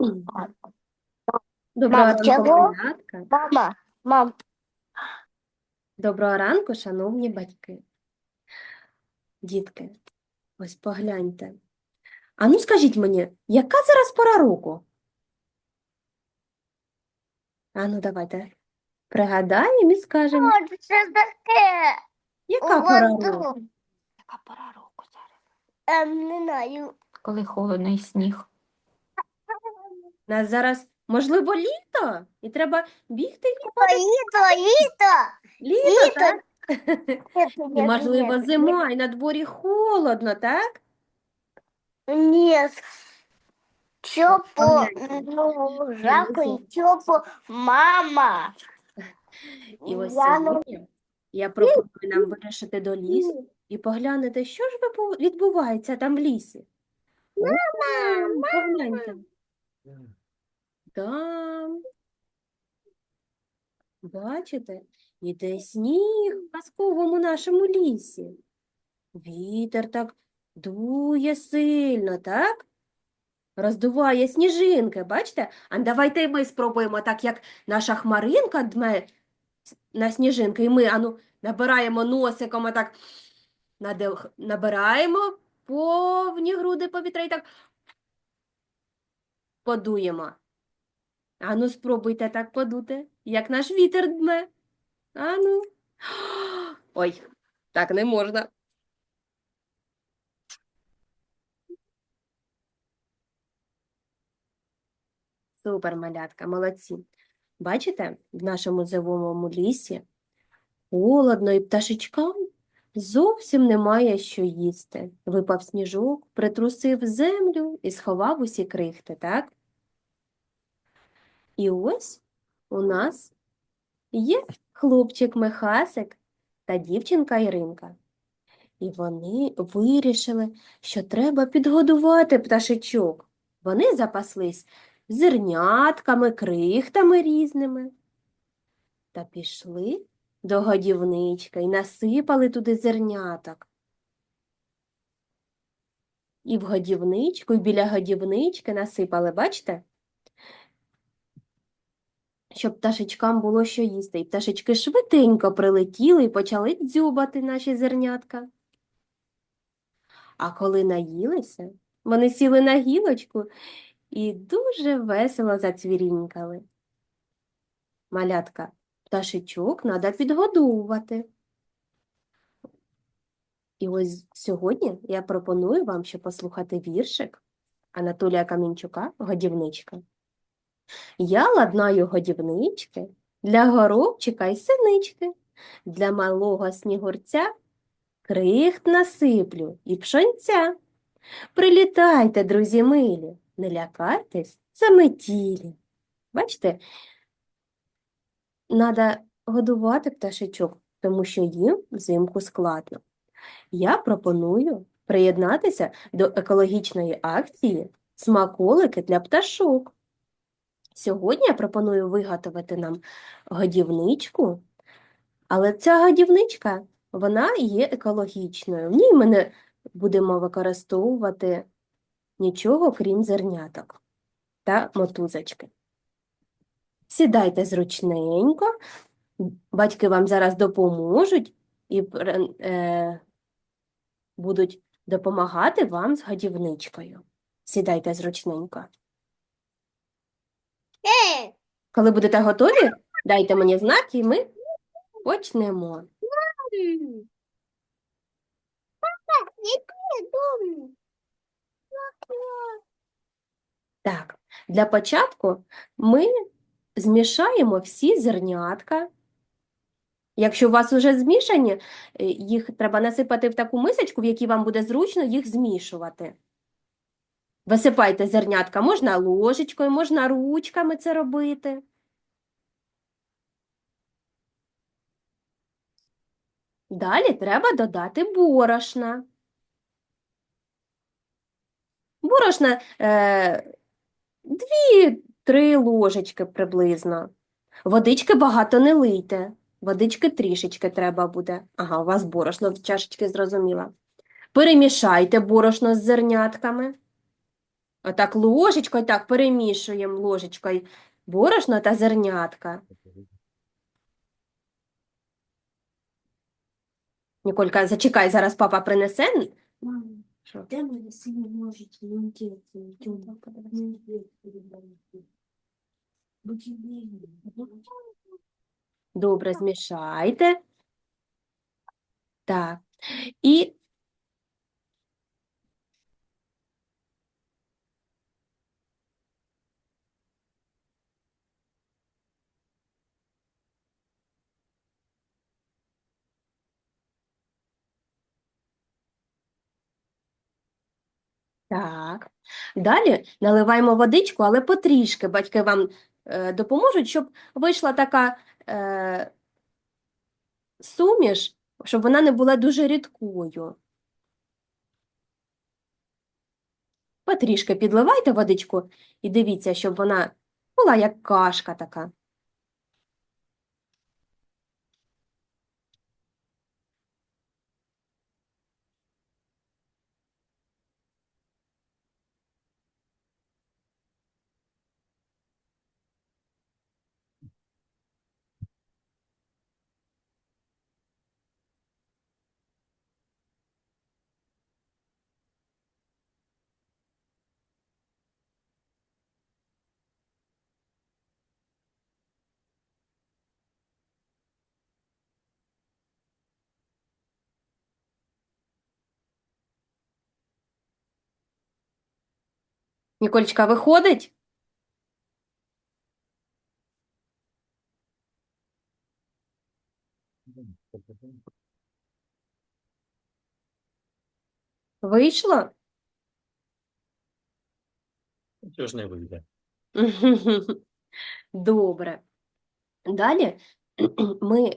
Доброго Мам, ранку, чого? малятка. Мама, мам, Доброго ранку, шановні батьки. Дітки, ось погляньте. А ну скажіть мені, яка зараз пора року? А ну давайте пригадаємо і скажемо, що це таке? яка пора року? Яка пора року зараз? Ем, не знаю. Коли холодний сніг. Нас зараз, можливо, літо, і треба бігти і купати Літо, літо. літо, Літо. так? І, можливо, зима, і на дворі холодно, так? Ні. Чопо, ну, жарко і чопо, мама. І ось Я не- сьогодні я пропоную нам вирішити до лісу і поглянути, що ж відбувається там в лісі. Мама, погляньте. Там. Бачите, іде сніг в казковому нашому лісі. Вітер так дує сильно, так? Роздуває сніжинки, бачите? А давайте ми спробуємо, так як наша хмаринка дме на сніжинки, і ми ану, набираємо носиком, а так надих- набираємо повні груди повітря і так подуємо. Ану, спробуйте так подути, як наш вітер дме. Ану. Ой, так не можна. Супер, малятка, молодці. Бачите, в нашому зимовому лісі холодно і пташечкам зовсім немає що їсти. Випав сніжок, притрусив землю і сховав усі крихти, так? І ось у нас є хлопчик Михасик та дівчинка Іринка. І вони вирішили, що треба підгодувати пташечок. Вони запаслись зернятками, крихтами різними. Та пішли до годівничка і насипали туди зерняток. І в годівничку, і біля годівнички насипали, бачите? Щоб пташечкам було що їсти. І пташечки швиденько прилетіли і почали дзьобати наші зернятка. А коли наїлися, вони сіли на гілочку і дуже весело зацвірінькали. Малятка, пташечок треба підгодовувати. І ось сьогодні я пропоную вам ще послухати віршик Анатолія Камінчука «Годівничка». Я ладнаю годівнички для горобчика й синички, для малого снігурця крихт насиплю і пшонця. Прилітайте, друзі милі, не лякайтесь заметілі. Бачите, треба годувати пташечок, тому що їм взимку складно. Я пропоную приєднатися до екологічної акції «Смаколики для пташок». Сьогодні я пропоную виготовити нам годівничку, але ця годівничка, вона є екологічною. В ній ми не будемо використовувати нічого, крім зерняток та мотузочки. Сідайте зручненько, батьки вам зараз допоможуть і е, будуть допомагати вам з годівничкою. Сідайте зручненько. Коли будете готові, дайте мені знак, і ми почнемо. Так, для початку ми змішаємо всі зернятка. Якщо у вас вже змішані, е, їх треба насипати в таку мисочку, в якій вам буде зручно їх змішувати. Висипайте зернятка, можна ложечкою, можна ручками це робити. Далі треба додати борошна. Борошна е, 2-3 ложечки приблизно. Водички багато не лийте. Водички трішечки треба буде. Ага, у вас борошно в чашечки зрозуміла. Перемішайте борошно з зернятками. Отак ложечкою так перемішуємо ложечкою борошно та зернятка. Ніколька, зачекай, зараз папа принесе. Мама, Що? дай мне сильно ножички. Будь Добре, змішайте. Так. І Так. Далі наливаємо водичку, але потрішки. Батьки вам е, допоможуть, щоб вийшла така е, суміш, щоб вона не була дуже рідкою. Потрішки підливайте водичку і дивіться, щоб вона була як кашка така. Ніколечка, виходить? Вийшло? Чого ж не вийде? Добре. Далі ми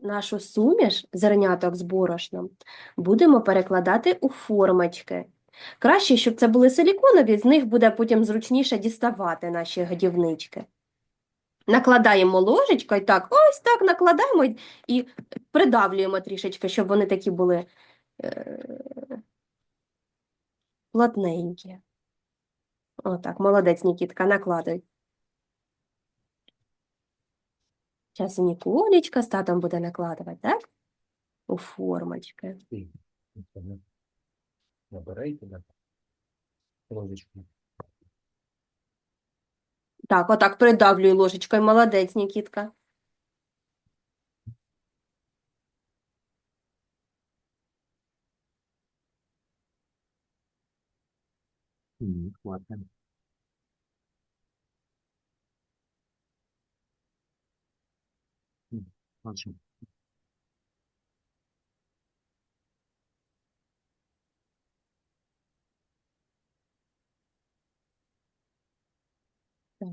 нашу суміш зерняток з борошном будемо перекладати у формочки. Краще, щоб це були силіконові, з них буде потім зручніше діставати наші годівнички. Накладаємо ложечкою, так, ось так накладаємо і- і придавлюємо трішечки, щоб вони такі були е, плотненькі. Отак, молодець, Нікітка, накладуй. Зараз і Ніколечка з татом буде накладувати, так? У формочки. Ти. Набирайте на ложечку. Так, отак придавлюй ложечкою. Молодець, Нікітка. Ні, хватить. М, Так.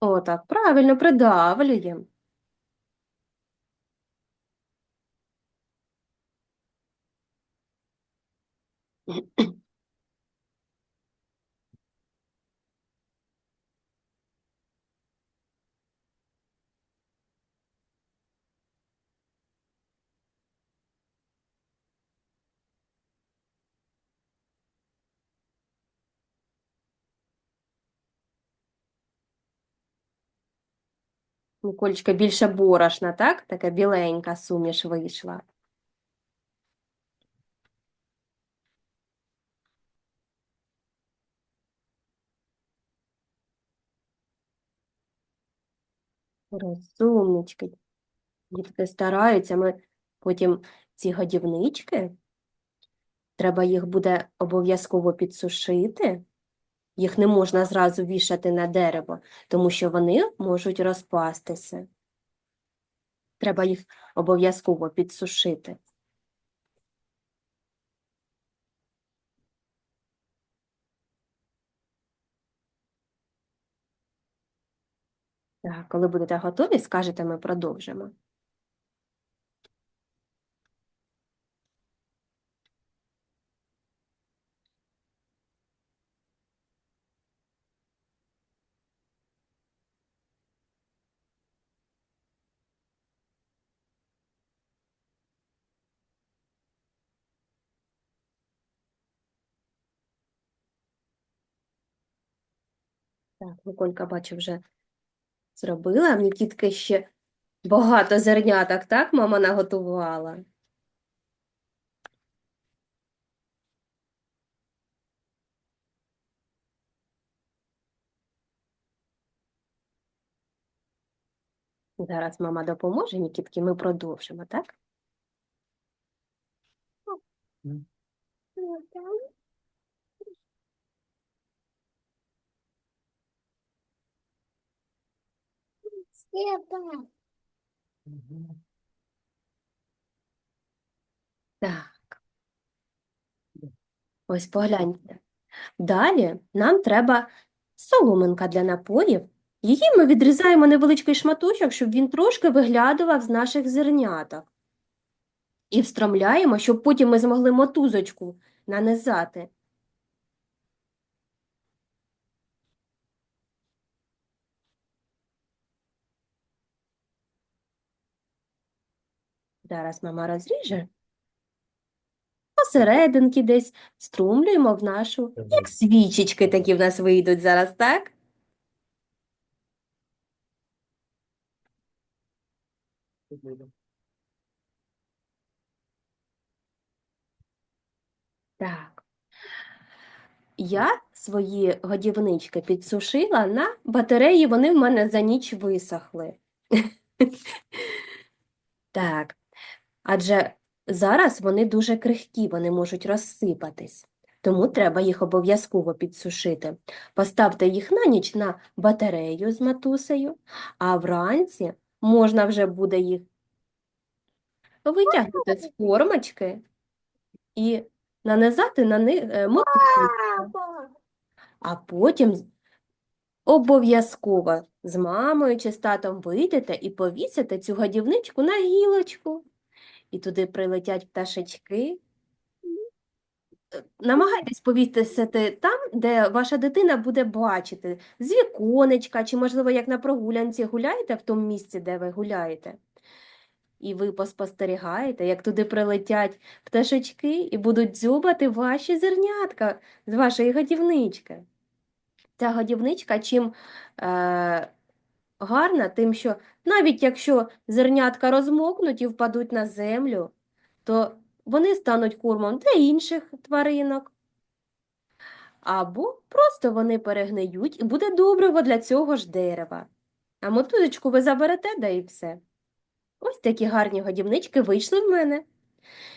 Отак, правильно, придавлюємо. Ніколечка більше борошна, так? Така біленька суміш вийшла. Розумнички. Дітки стараються. Ми потім ці годівнички, треба їх буде обов'язково підсушити. Їх не можна зразу вішати на дерево, тому що вони можуть розпастися. Треба їх обов'язково підсушити. Так, коли будете готові, скажете, ми продовжимо. Так, Миколька, бачу, вже зробила. А Мені ще багато зерняток, так, мама наготувала? Зараз мама допоможе Нікітки, ми продовжимо, так? Света. Так. Ось погляньте. Далі нам треба соломинка для напоїв. Її ми відрізаємо невеличкий шматочок, щоб він трошки виглядував з наших зерняток. І встромляємо, щоб потім ми змогли мотузочку нанизати. Зараз мама розріже. Посерединки десь струмлюємо в нашу, як свічечки такі в нас вийдуть зараз, так? Так. Я свої годівнички підсушила на батареї, вони в мене за ніч висохли. Так. Адже зараз вони дуже крихкі, вони можуть розсипатись. Тому треба їх обов'язково підсушити. Поставте їх на ніч на батарею з матусею, а вранці можна вже буде їх витягнути з формочки і нанизати на них е. А потім обов'язково з мамою чи з татом вийдете і повісите цю годівничку на гілочку. І туди прилетять пташечки. Е, Намагайтесь повісити там, де ваша дитина буде бачити, з віконечка, чи, можливо, як на прогулянці гуляєте в тому місці, де ви гуляєте. І ви поспостерігаєте, як туди прилетять пташечки і будуть дзьобати ваші зернятка з вашої годівнички. Ця годівничка чим е, гарна, тим, що навіть якщо зернятка розмокнуть і впадуть на землю, то вони стануть кормом для інших тваринок. Або просто вони перегниють і буде добриво для цього ж дерева. А мотузочку ви заберете, да і все. Ось такі гарні годівнички вийшли в мене.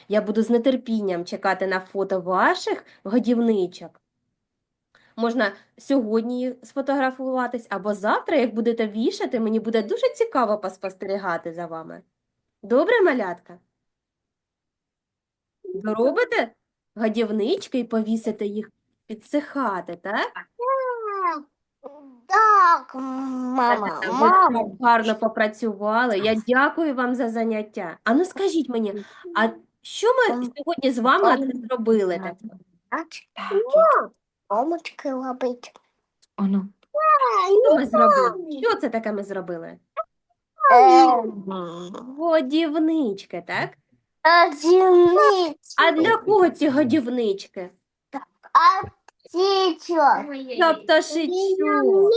Я буду з нетерпінням чекати на фото ваших годівничок. Можна сьогодні сфотографуватись, або завтра, як будете вішати, мені буде дуже цікаво поспостерігати за вами. Добре, малятка? Доробите годівнички і повісите їх підсихати, так? Так, мама, мама. гарно попрацювали. Я дякую вам за заняття. А ну скажіть мені, а що ми сьогодні з вами зробили? так? Мамочки ловить. Оно. Що ми зробили? Що це таке ми зробили? Годівнички, так? А для кого ці годівнички? Для пташечок.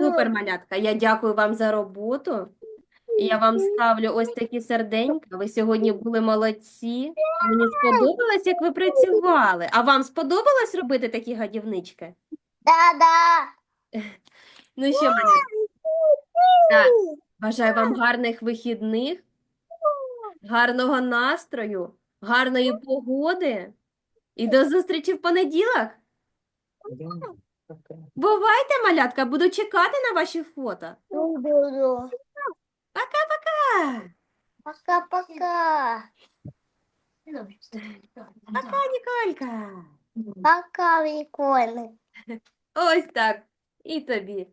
Супер, малятка. Я дякую вам за роботу. Я вам ставлю ось такі серденька. Ви сьогодні були молодці. Мені сподобалось, як ви працювали. А вам сподобалось робити такі годівнички? Да-да. Ну що, малятка? Так, бажаю вам гарних вихідних, гарного настрою, гарної погоди. І до зустрічі в понеділок. Бувайте, малятка, буду чекати на ваші фото. Буду. Пока-пока. Пока, Ніколька. Пока, Виконы. Ось так. І тобі.